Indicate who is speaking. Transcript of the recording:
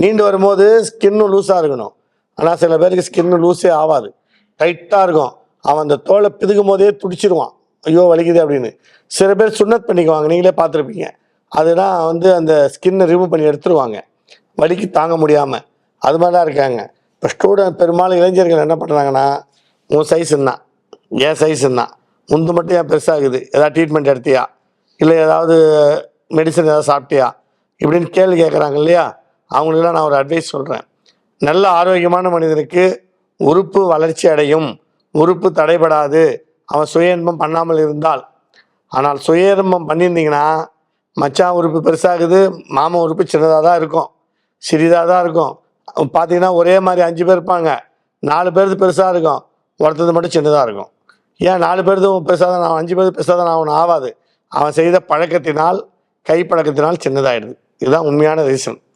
Speaker 1: நீண்டு வரும்போது ஸ்கின்னும் லூஸாக இருக்கணும். ஆனால் சில பேருக்கு ஸ்கின்னு லூஸே ஆகாது டைட்டாக இருக்கும். அவன் அந்த தோலை பிதுக்கும் போதே துடிச்சிருவான். ஐயோ வலிக்குது அப்படின்னு. சில பேர் சுண்ணத் பண்ணிக்குவாங்க. நீங்களே பார்த்துருப்பீங்க. அதுதான் வந்து அந்த ஸ்கின்னை ரிமூவ் பண்ணி எடுத்துருவாங்க. வலிக்கு தாங்க முடியாமல் அது மாதிரி தான் இருக்காங்க. இப்போ ஸ்டூடெண்ட் பெரும்பாலும் இளைஞர்கள் என்ன பண்ணுறாங்கன்னா உன் சைஸ் என்ன என் சைஸ் என்ன முந்து மட்டும் ஏன் பெருசாகுது? ஏதாவது ட்ரீட்மெண்ட் எடுத்தியா? இல்லை ஏதாவது மெடிசன் ஏதாவது சாப்பிட்டியா? இப்படின்னு கேள்வி கேட்குறாங்க இல்லையா? அவங்களுக்கெல்லாம் நான் ஒரு அட்வைஸ் சொல்கிறேன் நல்ல ஆரோக்கியமான மனிதனுக்கு உறுப்பு வளர்ச்சி அடையும். உறுப்பு தடைபடாது. அவன் சுய இன்பம் பண்ணாமல் இருந்தால். ஆனால் சுய இன்பம் பண்ணியிருந்தீங்கன்னா மச்சான் உறுப்பு பெருசாகுது மாமன் உறுப்பு சின்னதாக தான் இருக்கும். சிறிதாக தான் இருக்கும். பார்த்தீங்கன்னா ஒரே மாதிரி அஞ்சு பேர் இருப்பாங்க. நாலு பேருக்கு பெருசாக இருக்கும். ஒருத்தது மட்டும் சின்னதாக இருக்கும். ஏன் நாலு பேருக்கு பெருசாக தான் நான் அஞ்சு பேருக்கு பெருசாக தான் அவன் ஆகாது அவன் செய்த பழக்கத்தினால் கைப்பழக்கத்தினால் சின்னதாகிடுது இதுதான் உண்மையான ரீசன்